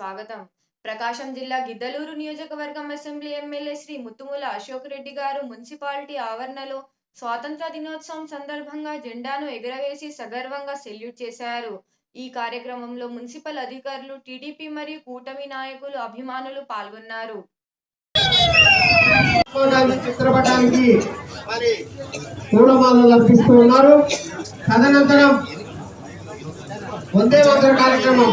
స్వాగతం. ప్రకాశం జిల్లా గిద్దలూరు నియోజకవర్గం assembly MLA Shri Muthumula Ashok Reddy garu municipality ఆవరణలో స్వాతంత్ర దినోత్సవం సందర్భంగా జెండాను ఎగురవేసి సగర్వంగా సెల్యూట్ చేశారు. ఈ కార్యక్రమంలో మున్సిపల్ అధికారులు టీడీపీ మరియు కూటమి నాయకులు అభిమానులు పాల్గొన్నారు. చిత్రపటానికి మరి పూలమాలలు అర్పిస్తూ ఉన్నారు. తదనంతరం వందే కార్యక్రమం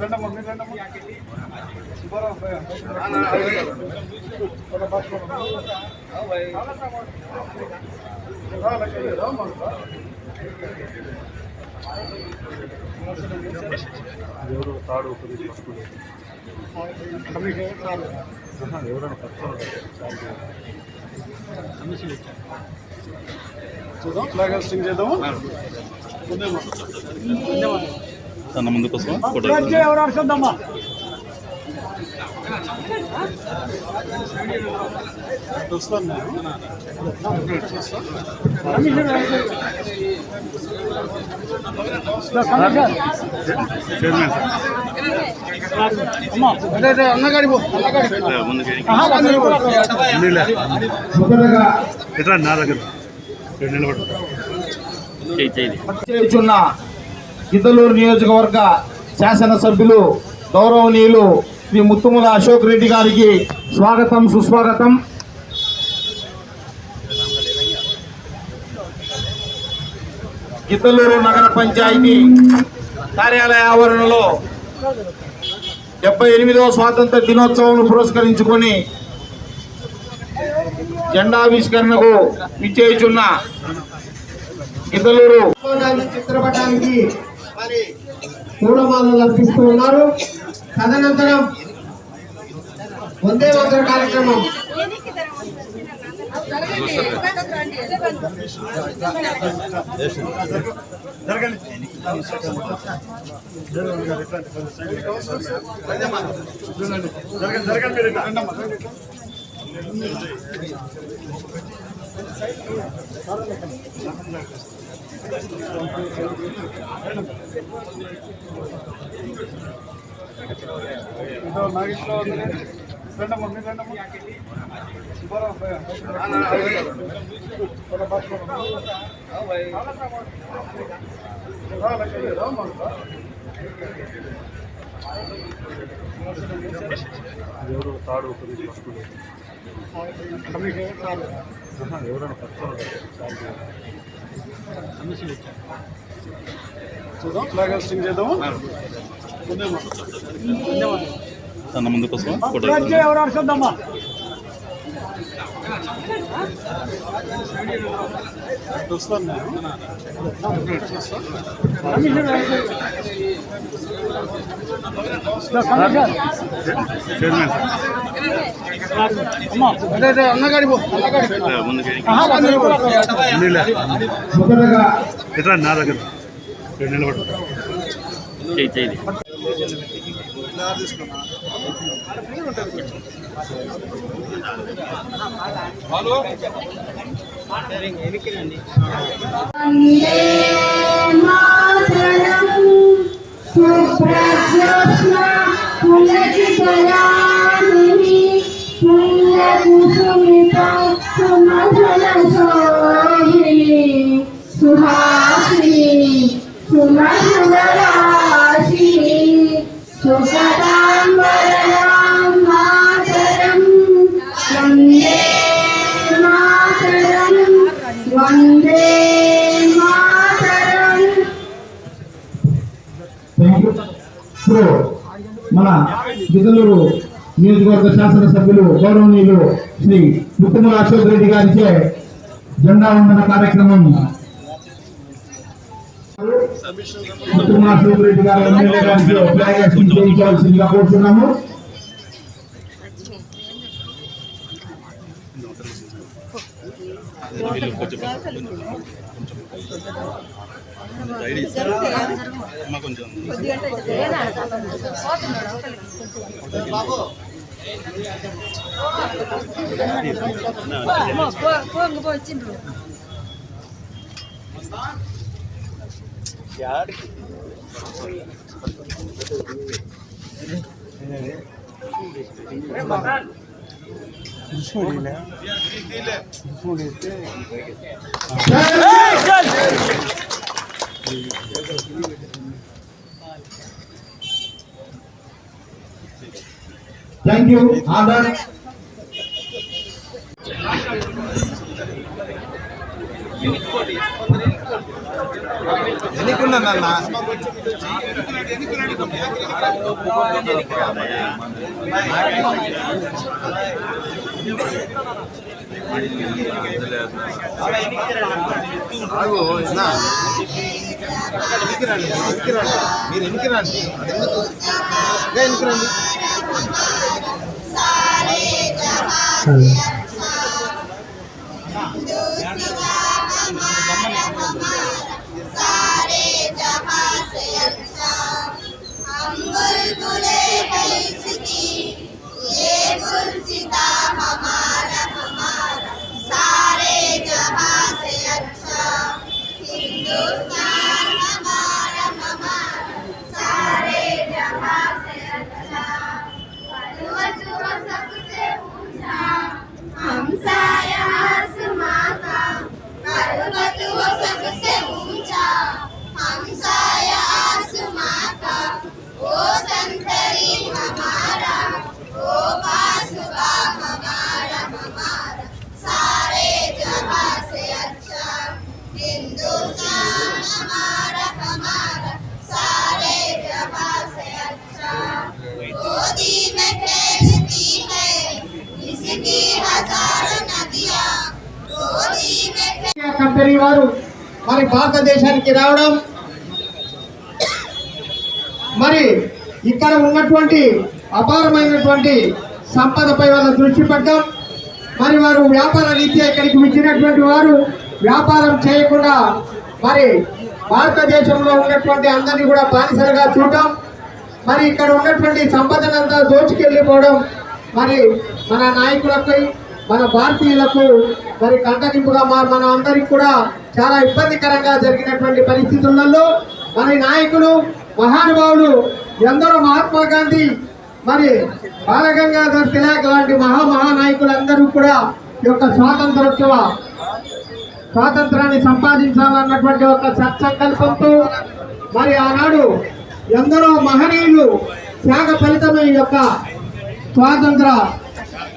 రండమ్మా, మీరు రండమ్మా. ఎవరు తాడు ఒకటి ఎవరైనా చూద్దాం. ఫ్లాగ్ హాస్టింగ్ చేద్దాము? తన అన్నగాడి మొదటగా ఎట్లా నా దగ్గర నిలబడు చేయి చేయి చేయుచున్న గిద్దలూరు నియోజకవర్గ శాసనసభ్యులు గౌరవనీయులు శ్రీ ముత్తుముల అశోక్ రెడ్డి గారికి స్వాగతం సుస్వాగతం. గిద్దలూరు నగర పంచాయతీ కార్యాలయ ఆవరణలో డెబ్బై ఎనిమిదవ స్వాతంత్ర దినోత్సవం పురస్కరించుకొని జెండావిష్కరణకు విచ్చేయుచున్న గిద్దలూరు చిత్రపటానికి పూలమాలలు అర్పిస్తూ ఉన్నారు తదనంతరం వందే మాతర కార్యక్రమం. జరగండి. నాగేశ్వరరావు ఉంది. మీరు రండమ్మా. ఎవరు తాడు ఒక ఎవరైనా చూద్దాం. ఫ్లాగ్ హాస్టింగ్ చేద్దాము వస్తాం ఫోటో ఎవరు అడుచుద్దామా ఎట్లా నా దగ్గర రెండు నిలబడు చేయి చేయి వందే మాతరం సుప్రజ్యోత్స్న పులకితయామిని పుణ్యకుసుమిత గిద్దలూరు నియోజకవర్గ శాసనసభ్యులు గౌరవనీయులు శ్రీ ముత్తుమల అశోక్ రెడ్డి గారిచే జెండా వందన కార్యక్రమం. ముత్తుమల అశోక్ రెడ్డి కోరుతున్నాము కొంచెం కొంచెం ఐడి ఇస్తారు అమ్మ కొంచెం థ్యాంక్ యూ ఆర్డర్ మీరు ఎనికి రండి ఎనికి రండి మీరు ఎందుకు రండి రండి కంపెనీ వారు మరి భారతదేశానికి రావడం మరి ఇక్కడ ఉన్నటువంటి అపారమైనటువంటి సంపదపై వాళ్ళ దృష్టి పెట్టడం మరి వారు వ్యాపార రీత్యా ఇక్కడికి వచ్చినటువంటి వారు వ్యాపారం చేయకుండా మరి భారతదేశంలో ఉన్నటువంటి అందరినీ కూడా బానిసలుగా చూడటం మరి ఇక్కడ ఉన్నటువంటి సంపదనంతా దోచుకెళ్ళిపోవడం మరి మన నాయకులపై మన భారతీయులకు మరి కంటగింపుగా మా మన అందరికి కూడా చాలా ఇబ్బందికరంగా జరిగినటువంటి పరిస్థితులలో మరి నాయకులు మహానుభావులు ఎందరో మహాత్మా గాంధీ మరి బాలగంగాధర్ తిలక్ లాంటి మహా మహానాయకులందరూ కూడా ఈ యొక్క స్వాతంత్రోత్సవ స్వాతంత్రాన్ని సంపాదించాలన్నటువంటి ఒక సత్సంకల్పంతో మరి ఆనాడు ఎందరో మహనీయులు త్యాగ ఫలితమే ఈ యొక్క స్వాతంత్ర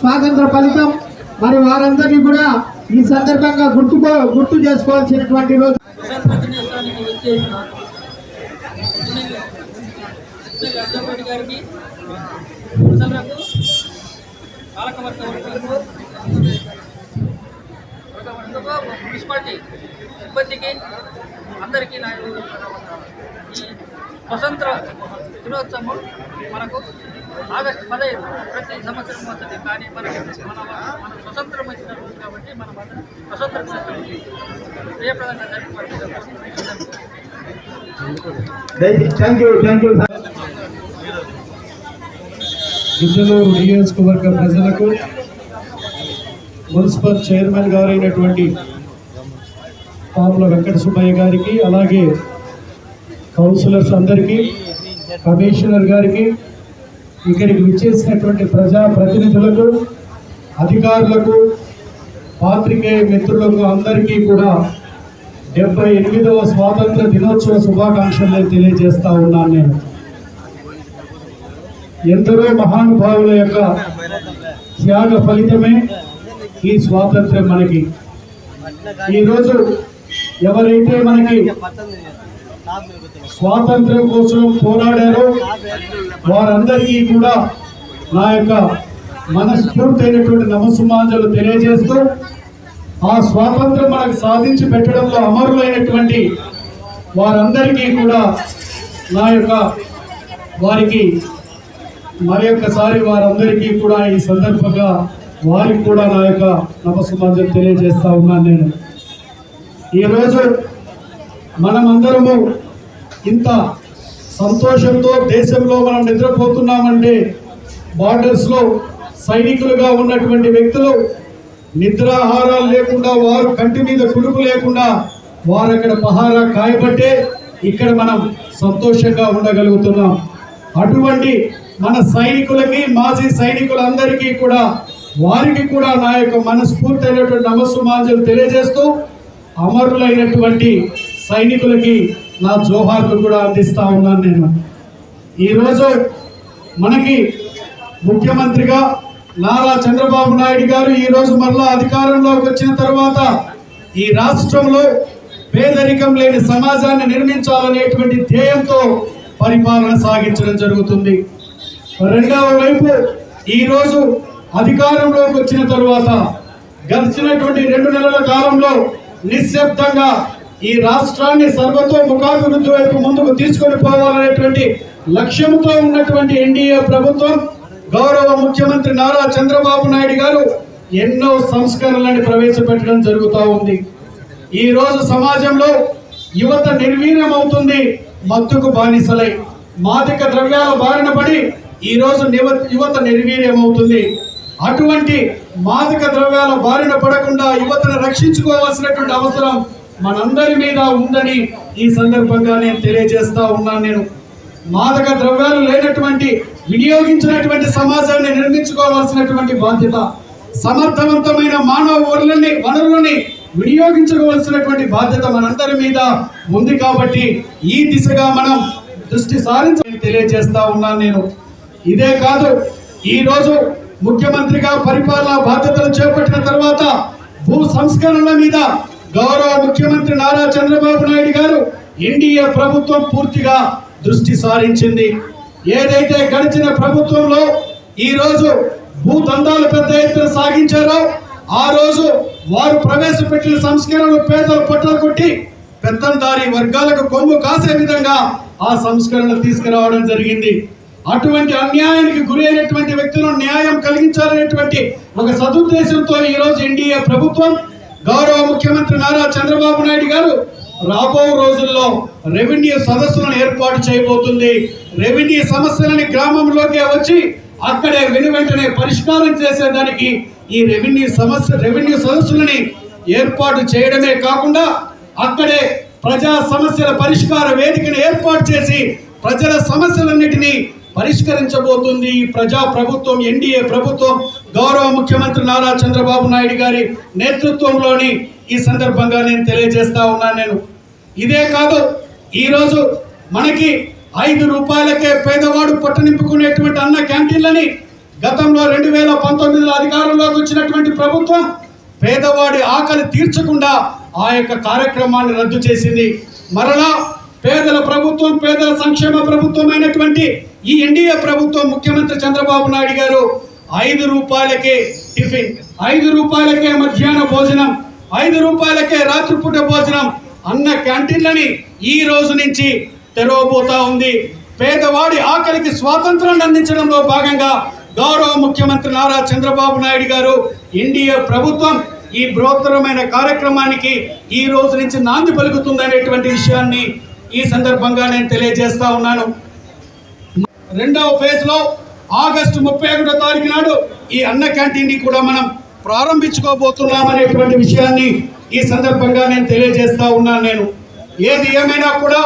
స్వాతంత్ర ఫలితం. మరి వారందరినీ కూడా ఈ సందర్భంగా గుర్తుకో గుర్తు చేసుకోవాల్సినటువంటి రోజు. గారికి మున్సిపాలిటీ సిబ్బందికి అందరికీ నాయకులు ఈ స్వతంత్ర దినోత్సవం మనకు ఆగస్టు పదహైదు ప్రతి సంవత్సరం వస్తుంది. కానీ మనకి మన మన స్వతంత్రం వచ్చిన రోజు కాబట్టి మనం స్వతంత్ర దినోత్సవం యూ గిద్దలూరు నియోజకవర్గ ప్రజలకు మున్సిపల్ చైర్మన్ గారైనటువంటి పాముల వెంకట సుబ్బయ్య గారికి అలాగే కౌన్సిలర్స్ అందరికీ కమిషనర్ గారికి ఇక్కడికి విచ్చేసినటువంటి ప్రజా ప్రతినిధులకు అధికారులకు పాత్రికేయ మిత్రులకు అందరికీ కూడా డెబ్బై ఎనిమిదవ స్వాతంత్ర దినోత్సవ శుభాకాంక్షలు తెలియజేస్తా ఉన్నాను నేను. ఎందరో మహానుభావుల యొక్క త్యాగ ఫలితమే ఈ స్వాతంత్ర్యం మనకి. ఈరోజు ఎవరైతే మనకి స్వాతంత్ర్యం కోసం పోరాడారో. వారందరికీ కూడా నా యొక్క మనస్ఫూర్తైనటువంటి నమస్సుమాంజలు తెలియజేస్తూ ఆ స్వాతంత్రం మనకు సాధించి పెట్టడంలో అమరులైనటువంటి వారందరికీ కూడా నా యొక్క వారికి మరి ఒక్కసారి వారందరికీ కూడా ఈ సందర్భంగా వారికి కూడా నా యొక్క నమస్సుమాంజలు తెలియజేస్తా ఉన్నాను నేను. ఈరోజు మనమందరము ఇంత సంతోషంతో దేశంలో మనం నిద్రపోతున్నామంటే బార్డర్స్లో సైనికులుగా ఉన్నటువంటి వ్యక్తులు నిద్రాహారాలు లేకుండా వారు కంటి మీద కుడుపు లేకుండా వారు అక్కడ పహారా కాయబట్టే ఇక్కడ మనం సంతోషంగా ఉండగలుగుతున్నాం. అటువంటి మన సైనికులకి మాజీ సైనికులందరికీ కూడా వారికి కూడా నా యొక్క మనస్ఫూర్తి అయినటువంటి నమస్సు మాంజలు తెలియజేస్తూ అమరులైనటువంటి సైనికులకి నా జోహార్లు కూడా అందిస్తా ఉన్నాను నేను. ఈరోజు మనకి ముఖ్యమంత్రిగా నారా చంద్రబాబు నాయుడు గారు ఈరోజు రోజు మరలా అధికారంలోకి వచ్చిన తర్వాత ఈ రాష్ట్రంలో పేదరికం లేని సమాజాన్ని నిర్మించాలనేటువంటి ధ్యేయంతో పరిపాలన సాగించడం జరుగుతుంది. రెండవ వైపు ఈరోజు అధికారంలోకి వచ్చిన తరువాత గడిచినటువంటి రెండు నెలల కాలంలో నిశ్శబ్దంగా ఈ రాష్ట్రాన్ని సర్వతోముఖాభివృద్ధి వైపు ముందుకు తీసుకొని పోవాలనేటువంటి లక్ష్యంతో ఉన్నటువంటి ఎన్డీఏ ప్రభుత్వం గౌరవ ముఖ్యమంత్రి నారా చంద్రబాబు నాయుడు గారు ఎన్నో సంస్కరణలను ప్రవేశపెట్టడం జరుగుతూ ఉంది. ఈ రోజు సమాజంలో యువత నిర్వీర్యం అవుతుంది మత్తుకు బానిసలై. మాదిక ద్రవ్యాల బారిన పడి ఈ రోజు నివ- యువత నిర్వీర్యం అవుతుంది అటువంటి మాదక ద్రవ్యాల బారిన పడకుండా యువతను రక్షించుకోవాల్సినటువంటి అవసరం మనందరి మీద ఉందని ఈ సందర్భంగా నేను తెలియజేస్తా ఉన్నాను. నేను మాదక ద్రవ్యాలు లేనటువంటి వినియోగించినటువంటి సమాజాన్ని నిర్మించుకోవాల్సినటువంటి బాధ్యత సమర్థవంతమైన మానవ వనరులని వనరులని వినియోగించుకోవాల్సినటువంటి బాధ్యత మనందరి మీద ఉంది కాబట్టి ఈ దిశగా మనం దృష్టి సారించని తెలియజేస్తా ఉన్నాను నేను. ఇదే కాదు ఈరోజు ముఖ్యమంత్రిగా పరిపాలనా బాధ్యతలు చేపట్టిన తర్వాత భూ సంస్కరణల మీద గౌరవ ముఖ్యమంత్రి నారా చంద్రబాబు నాయుడు గారు ఎన్డీఏ ప్రభుత్వం పూర్తిగా దృష్టి సారించింది. ఏదైతే గడిచిన ప్రభుత్వంలో ఈ రోజు భూదందాలు పెద్ద ఎత్తున సాగించారో ఆ రోజు వారు ప్రవేశపెట్టిన సంస్కరణలు పేదలు పట్టలు కొట్టి పెత్తందారి వర్గాలకు కొమ్ము కాసే విధంగా ఆ సంస్కరణలు తీసుకురావడం జరిగింది. అటువంటి అన్యాయానికి గురైనటువంటి వ్యక్తులను న్యాయం కలిగించాలనేటువంటి ఒక సదుద్దేశంతో ఈరోజు ఎన్డీఏ ప్రభుత్వం గౌరవ ముఖ్యమంత్రి నారా చంద్రబాబు నాయుడు గారు రాబో రోజుల్లో రెవెన్యూ సదస్సులను ఏర్పాటు చేయబోతుంది. రెవెన్యూ సమస్యలని గ్రామంలోకి వచ్చి అక్కడే వెను వెంటనే పరిష్కారం చేసేదానికి ఈ రెవెన్యూ సమస్య రెవెన్యూ సదస్సులని ఏర్పాటు చేయడమే కాకుండా అక్కడే ప్రజా సమస్యల పరిష్కార వేదికను ఏర్పాటు చేసి ప్రజల సమస్యలన్నిటినీ పరిష్కరించబోతుంది. ఈ ప్రజా ప్రభుత్వం ఎన్డీఏ ప్రభుత్వం గౌరవ ముఖ్యమంత్రి నారా చంద్రబాబు నాయుడు గారి నేతృత్వంలోని ఈ సందర్భంగా నేను తెలియజేస్తా ఉన్నాను నేను. ఇదే కాదు ఈరోజు మనకి ఐదు రూపాయలకే పేదవాడు పొట్ట నింపుకునేటువంటి అన్న క్యాంటీన్లని గతంలో రెండు వేల పంతొమ్మిదిలో అధికారంలోకి వచ్చినటువంటి ప్రభుత్వం పేదవాడి ఆకలి తీర్చకుండా ఆ యొక్క కార్యక్రమాన్ని రద్దు చేసింది. మరలా పేదల ప్రభుత్వం పేదల సంక్షేమ ప్రభుత్వం అయినటువంటి ఈ ఎన్డీఏ ప్రభుత్వం ముఖ్యమంత్రి చంద్రబాబు నాయుడు గారు ఐదు రూపాయలకే టిఫిన్ ఐదు రూపాయలకే మధ్యాహ్న భోజనం ఐదు రూపాయలకే రాత్రిపూట భోజనం అన్న క్యాంటీన్లని ఈ రోజు నుంచి తెరవబోతా ఉంది. పేదవాడి ఆకలికి స్వాతంత్రాన్ని అందించడంలో భాగంగా గౌరవ ముఖ్యమంత్రి నారా చంద్రబాబు నాయుడు గారు ఎన్డీఏ ప్రభుత్వం ఈ బృహత్తరమైన కార్యక్రమానికి ఈ రోజు నుంచి నాంది పలుకుతుందనేటువంటి విషయాన్ని ఈ సందర్భంగా నేను తెలియజేస్తా ఉన్నాను. రెండవ ఫేజ్లో ఆగస్టు ముప్పై ఒకటో తారీఖు నాడు ఈ అన్న క్యాంటీన్ని కూడా మనం ప్రారంభించుకోబోతున్నాం అనేటువంటి విషయాన్ని ఈ సందర్భంగా నేను తెలియజేస్తా ఉన్నాను నేను. ఏది ఏమైనా కూడా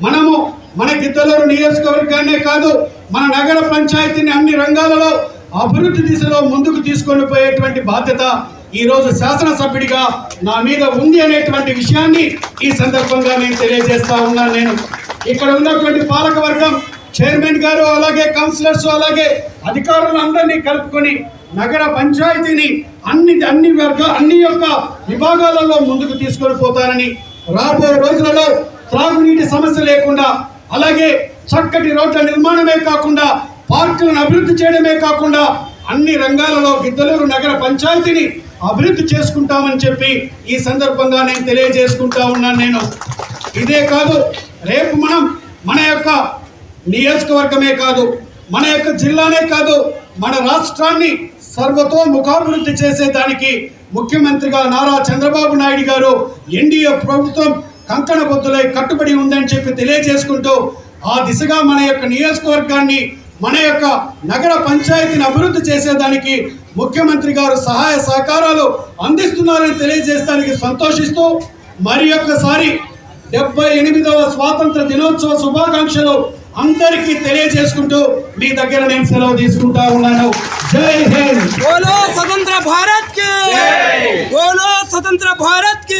మనము మన గిద్దలూరు నియోజకవర్గాన్నే కాదు మన నగర పంచాయతీని అన్ని రంగాలలో అభివృద్ధి దిశలో ముందుకు తీసుకొని పోయేటువంటి బాధ్యత ఈరోజు శాసనసభ్యుడిగా నా మీద ఉంది అనేటువంటి విషయాన్ని ఈ సందర్భంగా నేను తెలియజేస్తా ఉన్నాను నేను. ఇక్కడ ఉన్నటువంటి పాలకవర్గం చైర్మన్ గారు అలాగే కౌన్సిలర్స్ అలాగే అధికారులు అందరినీ కలుపుకొని నగర పంచాయతీని అన్ని అన్ని వర్గ అన్ని యొక్క విభాగాలలో ముందుకు తీసుకొని పోతారని రాబోయే రోజులలో త్రాగునీటి సమస్య లేకుండా అలాగే చక్కటి రోడ్ల నిర్మాణమే కాకుండా పార్కులను అభివృద్ధి చేయడమే కాకుండా అన్ని రంగాలలో గిద్దలూరు నగర పంచాయతీని అభివృద్ధి చేసుకుంటామని చెప్పి ఈ సందర్భంగా నేను తెలియజేసుకుంటా ఉన్నాను నేను. ఇదే కాదు రేపు మనం మన యొక్క నియోజకవర్గమే కాదు మన యొక్క జిల్లానే కాదు మన రాష్ట్రాన్ని సర్వతో ముఖాభివృద్ధి చేసేదానికి ముఖ్యమంత్రిగా నారా చంద్రబాబు నాయుడు గారు ఎన్డీఏ ప్రభుత్వం కంకణ బొద్దులై కట్టుబడి ఉందని చెప్పి తెలియజేసుకుంటూ ఆ దిశగా మన యొక్క నియోజకవర్గాన్ని మన యొక్క నగర పంచాయతీని అభివృద్ధి చేసేదానికి ముఖ్యమంత్రి గారు సహాయ సహకారాలు అందిస్తున్నారని తెలియజేయడానికి సంతోషిస్తూ మరి ఒక్కసారి డెబ్బై ఎనిమిదవ స్వాతంత్ర దినోత్సవ శుభాకాంక్షలు అందరికీ తెలియజేసుకుంటూ మీ దగ్గర నేను సెలవు తీసుకుంటా ఉన్నాను. జై హింద్. స్వతంత్ర భారత్ స్వతంత్ర భారత్